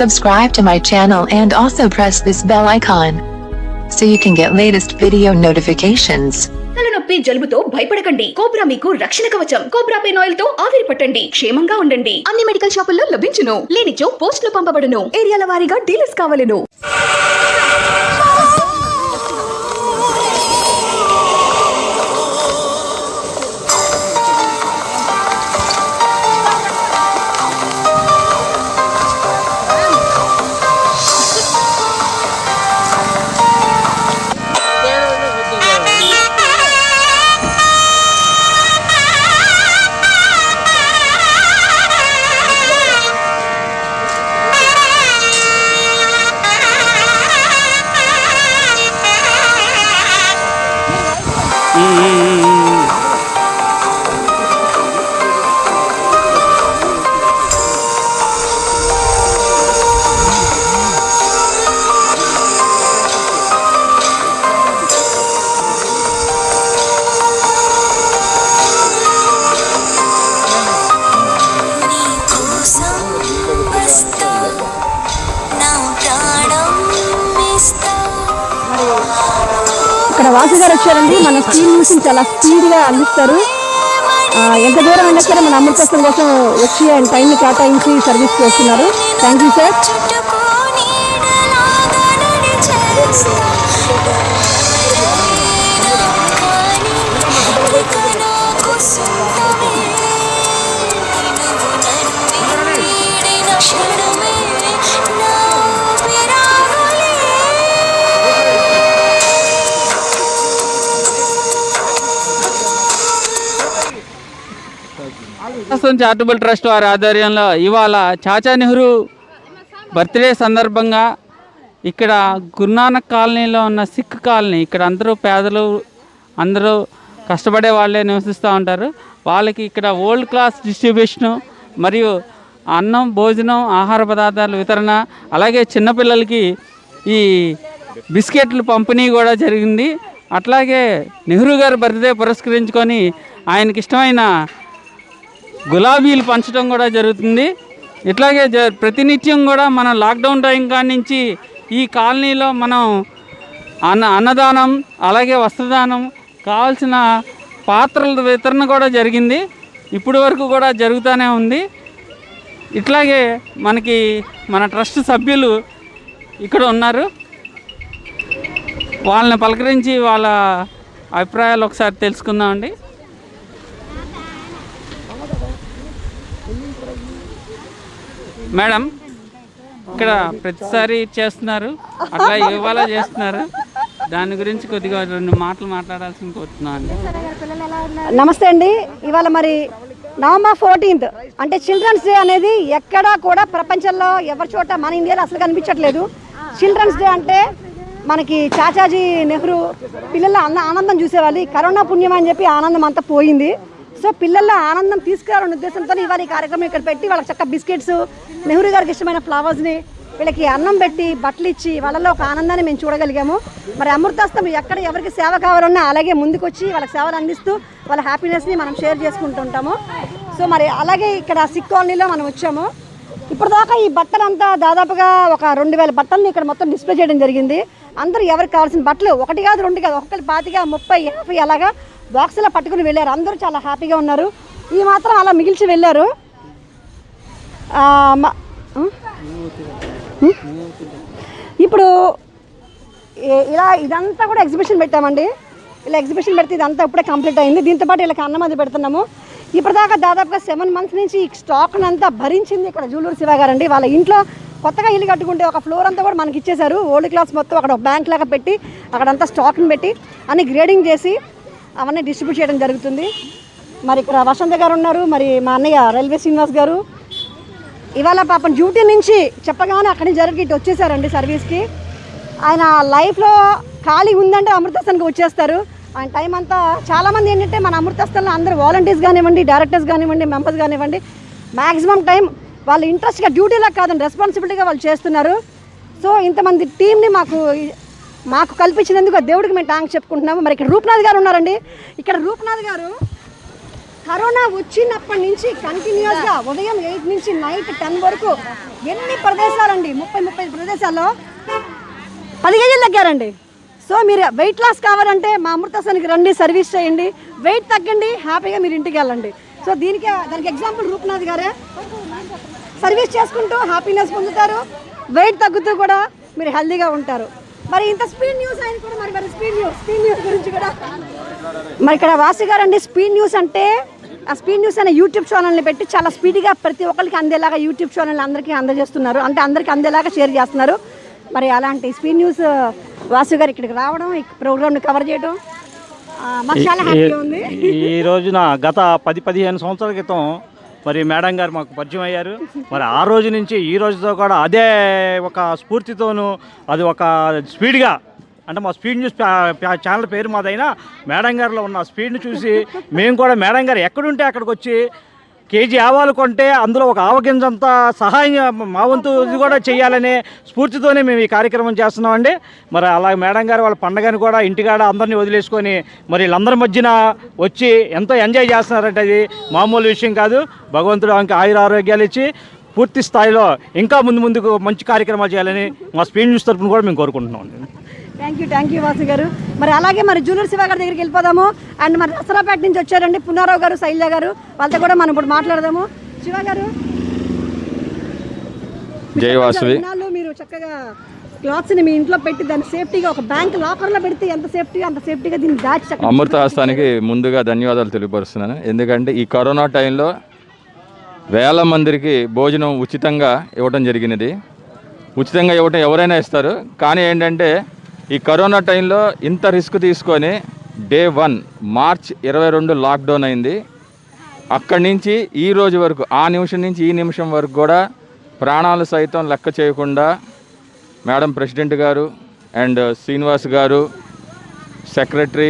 Subscribe to my channel and also press this bell icon. So you can get latest video notifications. తలనొప్పి జలుబుతో భయపడకండి. Cobra మీకు రక్షణ కవచం. Cobra pain ఆయిల్తో ఆవిరి పట్టండి. క్షేమంగా ఉండండి. అన్ని మెడికల్ షాపుల్లో లభించును. లేనిచో పోస్ట్లో పంపబడును. ఏరియాల వారీగా డీలర్స్ కావలను. కోసం ఇక్కడ వాసు గారు వచ్చారండి. మన స్క్రీన్ నుంచి చాలా స్పీడ్గా అందిస్తారు. ఆ, ఎంత దూరం అయినా సరే మన అమృతత్వం కోసం వచ్చి ఆయన టైం కేటాయించి సర్వీస్ చేస్తున్నారు. Thank you sir. ప్రభుత్వం చారిటబుల్ ట్రస్ట్ వారి ఆధ్వర్యంలో ఇవాళ చాచా నెహ్రూ బర్త్డే సందర్భంగా ఇక్కడ గురునానక్ కాలనీలో ఉన్న సిక్ కాలనీ ఇక్కడ అందరూ పేదలు అందరూ కష్టపడే వాళ్ళే నివసిస్తూ ఉంటారు. వాళ్ళకి ఇక్కడ ఓల్డ్ క్లాస్ డిస్ట్రిబ్యూషను మరియు అన్నం భోజనం ఆహార పదార్థాలు వితరణ అలాగే చిన్నపిల్లలకి ఈ బిస్కెట్లు పంపిణీ కూడా జరిగింది. అట్లాగే నెహ్రూ గారు బర్త్డే పురస్కరించుకొని ఆయనకి ఇష్టమైన గులాబీలు పంచడం కూడా జరుగుతుంది. ఇట్లాగే జ ప్రతినిత్యం కూడా మనం లాక్డౌన్ టైం కాడి నుంచి ఈ కాలనీలో మనం అన్న అన్నదానం అలాగే వస్త్రదానం కావాల్సిన పాత్రల వితరణ కూడా జరిగింది. ఇప్పటి వరకు కూడా జరుగుతూనే ఉంది. ఇట్లాగే మనకి మన ట్రస్ట్ సభ్యులు ఇక్కడ ఉన్నారు. వాళ్ళని పలకరించి వాళ్ళ అభిప్రాయాలు ఒకసారి తెలుసుకుందామండి. మేడం ఇక్కడ ప్రతిసారి చేస్తున్నారు అట్లా ఇవాళ చేస్తున్నారు? దాని గురించి కొద్దిగా రెండు మాటలు మాట్లాడాల్సింది కోరుతున్నాను. నమస్తే అండి. ఇవాళ మరి నవంబర్ ఫోర్టీన్త్. అంటే చిల్డ్రన్స్ డే అనేది ఎక్కడా కూడా ప్రపంచంలో ఎవరి చోట మన ఇండియాలో అసలు కనిపించట్లేదు. చిల్డ్రన్స్ డే అంటే మనకి చాచాజీ నెహ్రూ పిల్లల ఆనందం చూసేవాళ్ళు. కరోనా పుణ్యం అని చెప్పి ఆనందం అంతా పోయింది. సో పిల్లల ఆనందం తీసుకురావాలనే ఉద్దేశంతో ఇవాళ ఈ కార్యక్రమం ఇక్కడ పెట్టి వాళ్ళకి చక్క బిస్కెట్స్ నెహ్రూ గారికి ఇష్టమైన ఫ్లవర్స్ని వీళ్ళకి అన్నం పెట్టి బట్టలు ఇచ్చి వాళ్ళలో ఒక ఆనందాన్ని మేము చూడగలిగాము. మరి అమృతాస్తం ఎక్కడ ఎవరికి సేవ కావాలన్నా అలాగే ముందుకొచ్చి వాళ్ళకి సేవలు అందిస్తూ వాళ్ళ హ్యాపీనెస్ని మనం షేర్ చేసుకుంటుంటాము. సో మరి అలాగే ఇక్కడ సిక్ కాలనీలో మనం వచ్చాము. ఇప్పటిదాకా ఈ బట్టలంతా దాదాపుగా ఒక రెండు వేల బట్టల్ని ఇక్కడ మొత్తం డిస్ప్లే చేయడం జరిగింది. అందరూ ఎవరికి కావాల్సిన బట్టలు ఒకటి కాదు రెండు కాదు ఒకటి పాతిగా ముప్పై యాభై అలాగా బాక్సులో పట్టుకుని వెళ్ళారు. అందరూ చాలా హ్యాపీగా ఉన్నారు. ఈ మాత్రం అలా మిగిల్చి వెళ్ళారు. ఇప్పుడు ఇలా ఇదంతా కూడా ఎగ్జిబిషన్ పెట్టామండి. ఇలా ఎగ్జిబిషన్ పెడితే ఇదంతా ఇప్పుడే కంప్లీట్ అయింది. దీంతో పాటు అన్నమంది అన్నం పెడుతున్నాము. ఇప్పటిదాకా దాదాపుగా సెవెన్ మంత్స్ నుంచి ఈ స్టాక్ని అంతా భరించింది ఇక్కడ జూలూరు శివ గారండి. వాళ్ళ ఇంట్లో కొత్తగా ఇల్లు కట్టుకుంటే ఒక ఫ్లోర్ అంతా కూడా మనకి ఇచ్చేశారు. ఓల్డ్ క్లాస్ మొత్తం అక్కడ ఒక బ్యాంక్ లాగా పెట్టి అక్కడంతా స్టాక్ని పెట్టి అన్ని గ్రేడింగ్ చేసి అవన్నీ డిస్ట్రిబ్యూట్ చేయడం జరుగుతుంది. మరి ఇక్కడ వసంత గారు ఉన్నారు మరి మా అన్నయ్య రైల్వే శ్రీనివాస్ గారు. ఇవాళ పాపం డ్యూటీ నుంచి చెప్పగానే అక్కడి నుంచి జరిగి ఇటు వచ్చేసారండి సర్వీస్కి ఆయన లైఫ్లో ఖాళీ ఉందంటే అమృతస్థాన్కి వచ్చేస్తారు. ఆయన టైం అంతా చాలామంది ఏంటంటే మన అమృతస్థంలో అందరూ వాలంటీర్స్ కానివ్వండి డైరెక్టర్స్ కానివ్వండి మెంబర్స్ కానివ్వండి మ్యాక్సిమం టైం వాళ్ళు ఇంట్రెస్ట్గా డ్యూటీలా కాదండి రెస్పాన్సిబిలిటీగా వాళ్ళు చేస్తున్నారు. సో ఇంతమంది టీంని మాకు మాకు కల్పించినందుకు ఆ దేవుడికి మేము థ్యాంక్స్ చెప్పుకుంటున్నాము. మరి ఇక్కడ రూప్నాథ్ గారు ఉన్నారండి. ఇక్కడ రూప్నాథ్ గారు కరోనా వచ్చినప్పటి నుంచి కంటిన్యూస్గా ఉదయం ఎయిట్ నుంచి నైట్ టెన్ వరకు ఎన్ని ప్రదేశాలండి? ముప్పై ముప్పై ప్రదేశాల్లో పది కేజీలు తగ్గారండి. సో మీరు వెయిట్ లాస్ కావాలంటే మా అమృతసనికి రండి సర్వీస్ చేయండి. వెయిట్ తగ్గండి హ్యాపీగా మీరు ఇంటికి వెళ్ళండి. సో దీనికి దానికి ఎగ్జాంపుల్ రూపనాథ్ గారే. సర్వీస్ చేసుకుంటూ హ్యాపీనెస్ పొందుతారు. వెయిట్ తగ్గుతూ కూడా మీరు హెల్దీగా ఉంటారు. మరి ఇంత స్పీడ్ న్యూస్ ఆయన కూడా మరి మరి స్పీడ్ న్యూస్ స్పీడ్ న్యూస్ గురించి కూడా. మరి ఇక్కడ వాసి గారు అండి స్పీడ్ న్యూస్ అంటే ఆ స్పీడ్ న్యూస్ అనే యూట్యూబ్ ఛానల్ని పెట్టి చాలా స్పీడ్గా ప్రతి ఒక్కరికి అందేలాగా యూట్యూబ్ ఛానల్ అందరికీ అందజేస్తున్నారు. అంటే అందరికీ అందేలాగా షేర్ చేస్తున్నారు. మరి అలాంటి స్పీడ్ న్యూస్ వాసు గారు ఇక్కడికి రావడం ఈ ప్రోగ్రామ్ని కవర్ చేయడం మాకు చాలా హ్యాపీగా ఉంది. ఈ రోజున గత పది పదిహేను సంవత్సరాల క్రితం మరి మేడం గారు మాకు పరిచయం అయ్యారు. మరి ఆ రోజు నుంచి ఈ రోజుతో కూడా అదే ఒక స్ఫూర్తితోనూ అది ఒక స్పీడ్గా అంటే మా స్పీడ్ న్యూస్ ఛానల్ పేరు మాదైనా మేడం గారిలో ఉన్న స్పీడ్ని చూసి మేము కూడా మేడం గారు ఎక్కడుంటే అక్కడికి వచ్చి కేజీ ఆవాలు కొంటే అందులో ఒక ఆవగింజంత సహాయం మా వంతు ఇది కూడా చేయాలనే స్ఫూర్తితోనే మేము ఈ కార్యక్రమం చేస్తున్నామండి. మరి అలాగే మేడం గారు వాళ్ళ పండగని కూడా ఇంటికాడ అందరినీ వదిలేసుకొని మరి వీళ్ళందరి మధ్యన వచ్చి ఎంతో ఎంజాయ్ చేస్తున్నారంటే అది మామూలు విషయం కాదు. భగవంతుడు ఆమెకి ఆయుర ఆరోగ్యాలు ఇచ్చి పూర్తి స్థాయిలో ఇంకా ముందు ముందుకు మంచి కార్యక్రమాలు చేయాలని మా స్పీడ్ న్యూస్ తరఫున కూడా మేము కోరుకుంటున్నాం thank you thank you Vasu గారు. మరి అలాగే మరి జూనియర్ శివ గారి దగ్గరికి వెళ్ళిపోదాము. అండ్ మరి నసరాపేట నుంచి వచ్చారండి పున్నారావు గారు శైలజ గారు. వాళ్ళతో కూడా మనం ఇప్పుడు మాట్లాడదాము. శివ గారు. జై వాసవి. ఇన్నాళ్ళు మీరు చక్కగా క్లాత్స్ని మీ ఇంట్లో పెట్టి దాన్ని సేఫ్టీగా ఒక బ్యాంక్ లాకర్లో పెడితే ఎంత సేఫ్టీ అంత సేఫ్టీగా దీన్ని దాచి అమృత హస్తానికి ముందుగా ధన్యవాదాలు తెలియపరుస్తున్నాను. ఎందుకంటే ఈ కరోనా టైంలో వేల మందికి భోజనం ఉచితంగా ఇవ్వడం జరిగినది. ఉచితంగా ఇవ్వటం ఎవరైనా ఇస్తారు. కానీ ఏంటంటే ఈ కరోనా టైంలో ఇంత రిస్క్ తీసుకొని డే వన్ మార్చ్ ఇరవై రెండు లాక్డౌన్ అయింది. అక్కడి నుంచి ఈ రోజు వరకు ఆ నిమిషం నుంచి ఈ నిమిషం వరకు కూడా ప్రాణాలు సైతం లెక్క చేయకుండా madam president garu and Srinivas garu secretary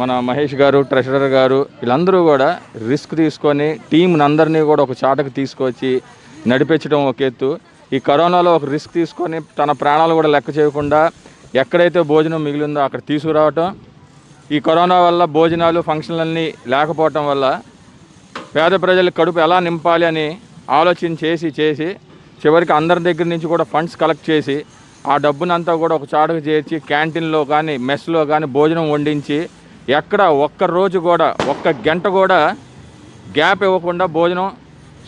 మన మహేష్ గారు ట్రెషరర్ గారు వీళ్ళందరూ కూడా రిస్క్ తీసుకొని టీంని అందరినీ కూడా ఒక చాటకు తీసుకొచ్చి నడిపించడం ఒక ఎత్తు. ఈ కరోనాలో ఒక రిస్క్ తీసుకొని తన ప్రాణాలు కూడా లెక్క చేయకుండా ఎక్కడైతే భోజనం మిగిలిందో అక్కడ తీసుకురావటం. ఈ కరోనా వల్ల భోజనాలు ఫంక్షన్లన్నీ లేకపోవటం వల్ల పేద ప్రజల కడుపు ఎలా నింపాలి అని ఆలోచన చేసి చేసి చివరికి అందరి దగ్గర నుంచి కూడా ఫండ్స్ కలెక్ట్ చేసి ఆ డబ్బునంతా కూడా ఒక చాటుకు చేర్చి క్యాంటీన్లో కానీ మెస్లో కానీ భోజనం వండించి ఎక్కడ ఒక్క రోజు కూడా ఒక్క గంట కూడా గ్యాప్ ఇవ్వకుండా భోజనం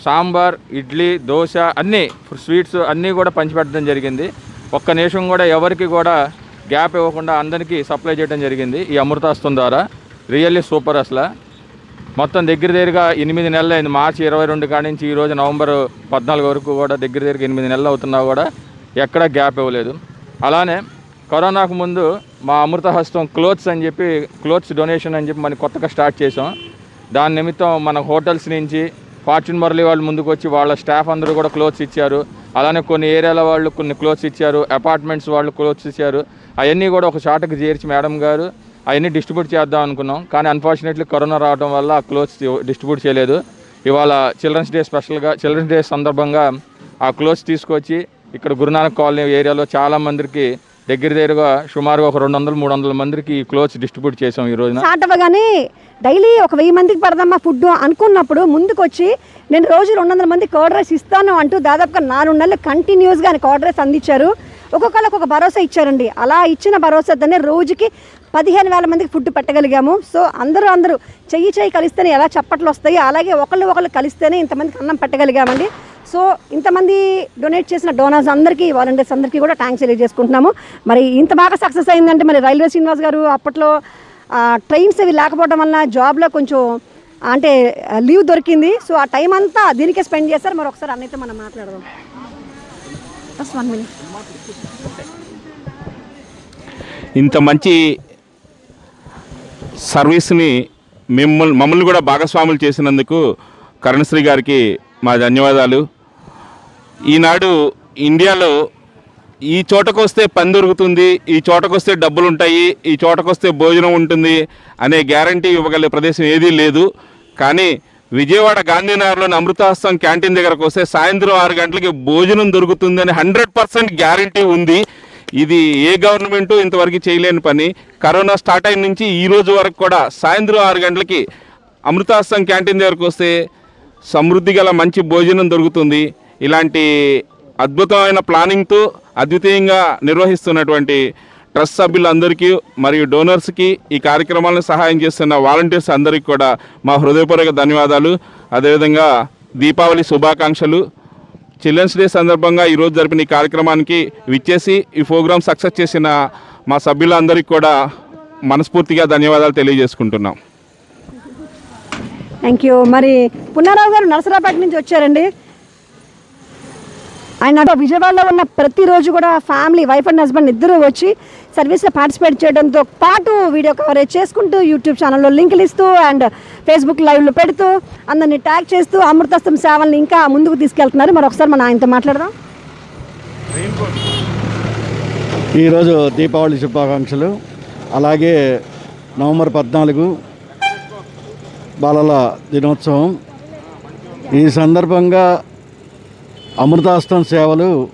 సాంబార్ ఇడ్లీ దోశ అన్నీ స్వీట్స్ అన్నీ కూడా పంచిపెట్టడం జరిగింది. ఒక్క నిమిషం కూడా ఎవరికి కూడా గ్యాప్ ఇవ్వకుండా అందరికీ సప్లై చేయడం జరిగింది ఈ అమృతాస్తం ద్వారా. రియల్లీ సూపర్ అసలు. మొత్తం దగ్గర దగ్గరగా ఎనిమిది నెలలు అయింది. మార్చి ఇరవై రెండు కాడి నుంచి ఈరోజు నవంబర్ పద్నాలుగు వరకు కూడా దగ్గర దగ్గర ఎనిమిది నెలలు అవుతున్నా కూడా ఎక్కడా గ్యాప్ ఇవ్వలేదు. అలానే కరోనాకు ముందు మా అమృత హస్తం క్లోత్స్ అని చెప్పి క్లోత్స్ డొనేషన్ అని చెప్పి మనం కొత్తగా స్టార్ట్ చేసాం దాని నిమిత్తం మన హోటల్స్ నుంచి ఫార్చ్యూన్ మురళి వాళ్ళు ముందుకు వచ్చి వాళ్ళ స్టాఫ్ అందరూ కూడా క్లోత్స్ ఇచ్చారు. అలానే కొన్ని ఏరియాల వాళ్ళు కొన్ని క్లోత్స్ ఇచ్చారు అపార్ట్మెంట్స్ వాళ్ళు క్లోత్స్ ఇచ్చారు. అవన్నీ కూడా ఒక షార్ట్కి చేర్చి మేడం గారు అవన్నీ డిస్ట్రిబ్యూట్ చేద్దాం అనుకున్నాం. కానీ అన్ఫార్చునేట్లీ కరోనా రావడం వల్ల ఆ క్లోత్స్ డిస్ట్రిబ్యూట్ చేయలేదు. ఇవాళ చిల్డ్రన్స్ డే స్పెషల్గా చిల్డ్రన్స్ డే సందర్భంగా ఆ క్లోత్స్ తీసుకొచ్చి ఇక్కడ గురునానక్ కాలనీ ఏరియాలో చాలా మందికి దగ్గర దగ్గరగా సుమారుగా ఒక రెండు వందలు మూడు వందల మందికి క్లోత్స్ డిస్ట్రిబ్యూట్ చేసాం ఈ రోజున. స్టార్ట్ అవ్వగానే డైలీ ఒక వెయ్యి మందికి పడదామా ఫుడ్ అనుకున్నప్పుడు ముందుకొచ్చి నేను రోజు రెండు వందల మంది కర్డ్ రైస్ ఇస్తాను అంటూ దాదాపుగా నాలుగు నెలలు కంటిన్యూస్గా ఆయన కర్డ్ రైస్ అందించారు. ఒక్కొక్కరికి ఒక భరోసా ఇచ్చారండి. అలా ఇచ్చిన భరోసాతోనే రోజుకి పదిహేను వేల మందికి ఫుడ్ పెట్టగలిగాము. సో అందరూ అందరూ చెయ్యి చెయ్యి కలిస్తేనే ఎలా చప్పట్లు వస్తాయి అలాగే ఒకళ్ళు ఒకళ్ళు కలిస్తేనే ఇంతమందికి అన్నం పెట్టగలిగామండి. సో ఇంతమంది డొనేట్ చేసిన డోనర్స్ అందరికీ వాలంటీర్స్ అందరికీ కూడా థ్యాంక్స్ తెలియజేసుకుంటున్నాము. మరి ఇంత బాగా సక్సెస్ అయిందంటే మరి రైల్వే శ్రీనివాస్ గారు అప్పట్లో ట్రైన్స్ అవి లేకపోవడం వలన జాబ్లో కొంచెం అంటే లీవ్ దొరికింది. సో ఆ టైం అంతా దీనికే స్పెండ్ చేస్తారు మరి ఒకసారి అన్నైతే మనం మాట్లాడదాం. వన్ మినిట్ ఇంత మంచి సర్వీస్ని మిమ్మల్ని మమ్మల్ని కూడా భాగస్వాములు చేసినందుకు కరుణశ్రీ గారికి మా ధన్యవాదాలు. ఈనాడు ఇండియాలో ఈ చోటకొస్తే పని దొరుకుతుంది ఈ చోటకొస్తే డబ్బులు ఉంటాయి ఈ చోటకొస్తే భోజనం ఉంటుంది అనే గ్యారంటీ ఇవ్వగలిగే ప్రదేశం ఏదీ లేదు. కానీ విజయవాడ గాంధీనగర్లోని అమృతాస్తం క్యాంటీన్ దగ్గరకు వస్తే సాయంత్రం ఆరు గంటలకి భోజనం దొరుకుతుందని హండ్రెడ్ పర్సెంట్ గ్యారంటీ ఉంది. ఇది ఏ గవర్నమెంటు ఇంతవరకు చేయలేని పని. కరోనా స్టార్ట్ అయిన నుంచి ఈ రోజు వరకు కూడా సాయంత్రం ఆరు గంటలకి అమృతాస్తం క్యాంటీన్ దగ్గరకు వస్తే సమృద్ధి గల మంచి భోజనం దొరుకుతుంది. ఇలాంటి అద్భుతమైన ప్లానింగ్తో అద్వితీయంగా నిర్వహిస్తున్నటువంటి ట్రస్ట్ సభ్యులందరికీ మరియు డోనర్స్కి ఈ కార్యక్రమాలను సహాయం చేస్తున్న వాలంటీర్స్ అందరికీ కూడా మా హృదయపూర్వక ధన్యవాదాలు. అదేవిధంగా దీపావళి శుభాకాంక్షలు. చిల్డ్రన్స్ డే సందర్భంగా ఈరోజు జరిపిన ఈ కార్యక్రమానికి విచ్చేసి ఈ ప్రోగ్రాం సక్సెస్ చేసిన మా సభ్యులందరికీ కూడా మనస్ఫూర్తిగా ధన్యవాదాలు తెలియజేసుకుంటున్నాం. థ్యాంక్ యూ మరి పున్నారావు గారు నరసరాపేట నుంచి వచ్చారండి. ఆయన విజయవాడలో ఉన్న ప్రతిరోజు కూడా ఫ్యామిలీ వైఫ్ అండ్ హస్బెండ్ ఇద్దరు వచ్చి సర్వీస్లో పార్టిసిపేట్ చేయడంతో పాటు వీడియో కవరేజ్ చేసుకుంటూ యూట్యూబ్ ఛానల్లో లింకులు ఇస్తూ అండ్ ఫేస్బుక్ లైవ్లో పెడుతూ అందరిని ట్యాగ్ చేస్తూ అమృతస్తం సేవల్ని ఇంకా ముందుకు తీసుకెళ్తున్నారు. మరి ఒకసారి మన ఆయనతో మాట్లాడదాం. ఈరోజు దీపావళి శుభాకాంక్షలు. అలాగే నవంబర్ పద్నాలుగు బాలల దినోత్సవం. ఈ సందర్భంగా అమృతాస్తం సేవలు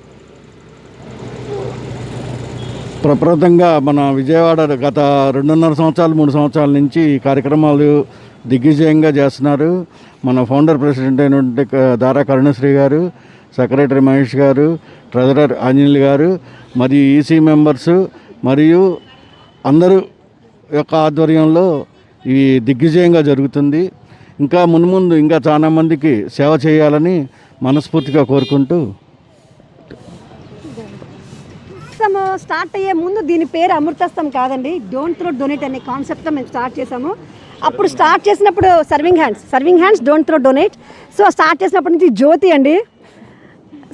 ప్రప్రదంగా మన విజయవాడ గత రెండున్నర సంవత్సరాలు మూడు సంవత్సరాల నుంచి ఈ కార్యక్రమాలు దిగ్విజయంగా చేస్తున్నారు. మన ఫౌండర్ ప్రెసిడెంట్ అయినటువంటి దారా కరుణశ్రీ గారు సెక్రటరీ మహేష్ గారు ట్రెజరర్ అనిల్ గారు మరియు ఈసీ మెంబర్స్ మరియు అందరూ యొక్క ఆధ్వర్యంలో ఇవి దిగ్విజయంగా జరుగుతుంది. ఇంకా మున్ముందు ఇంకా చాలా మందికి సేవ చేయాలని మనస్ఫూర్తిగా కోరుకుంటూ అమృతస్తము స్టార్ట్ uh, అయ్యే ముందు దీని పేరు అమృతస్తం కాదండి. డోంట్ త్రో డొనేట్ అనే కాన్సెప్ట్తో మేము స్టార్ట్ చేసాము అప్పుడు స్టార్ట్ చేసినప్పుడు serving hands serving hands don't throw donate so start చేసినప్పటి నుంచి జ్యోతి అండి.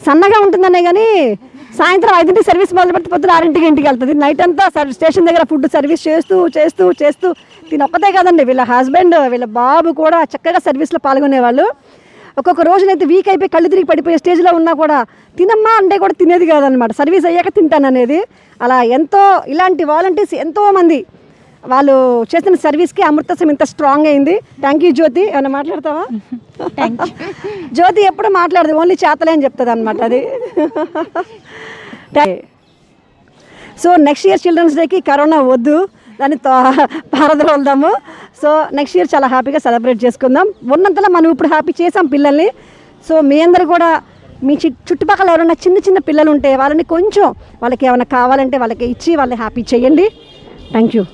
సన్నగా ఉంటుందనే కానీ సాయంత్రం ఐదింటికి సర్వీస్ మొదలు పెడితే పొద్దున ఆరింటికి ఇంటికి వెళ్తుంది. నైట్ అంతా స్టేషన్ దగ్గర ఫుడ్ సర్వీస్ చేస్తూ చేస్తూ చేస్తూ దీని ఒక్కతే కాదండి. వీళ్ళ హస్బెండ్ వీళ్ళ బాబు కూడా చక్కగా సర్వీస్లో పాల్గొనేవాళ్ళు. ఒక్కొక్క రోజునైతే వీక్ అయిపోయి కళ్ళు తిరిగి పడిపోయే స్టేజ్లో ఉన్నా కూడా తినమ్మా అంటే కూడా తినేది కాదనమాట సర్వీస్ అయ్యాక తింటాను అనేది అలా ఎంతో ఇలాంటి వాలంటీర్స్ ఎంతోమంది వాళ్ళు చేసిన సర్వీస్కి అమృతసం ఇంత స్ట్రాంగ్ అయింది. Thank you Jyothi. ఏమైనా మాట్లాడతావా? జ్యోతి ఎప్పుడు మాట్లాడదు ఓన్లీ చేతలే అని చెప్తుంది అనమాట అది సో నెక్స్ట్ ఇయర్ చిల్డ్రన్స్ డేకి కరోనా వద్దు దాన్ని పారద్రోలుదాము సో నెక్స్ట్ ఇయర్ చాలా హ్యాపీగా సెలబ్రేట్ చేసుకుందాం. ఉన్నంతలో మనం ఇప్పుడు హ్యాపీ చేసాం పిల్లల్ని. సో మీ అందరు కూడా మీ చి చుట్టుపక్కల ఎవరైనా చిన్న చిన్న పిల్లలు ఉంటే వాళ్ళని కొంచెం వాళ్ళకి ఏమైనా కావాలంటే వాళ్ళకి ఇచ్చి వాళ్ళని హ్యాపీ చేయండి. Thank you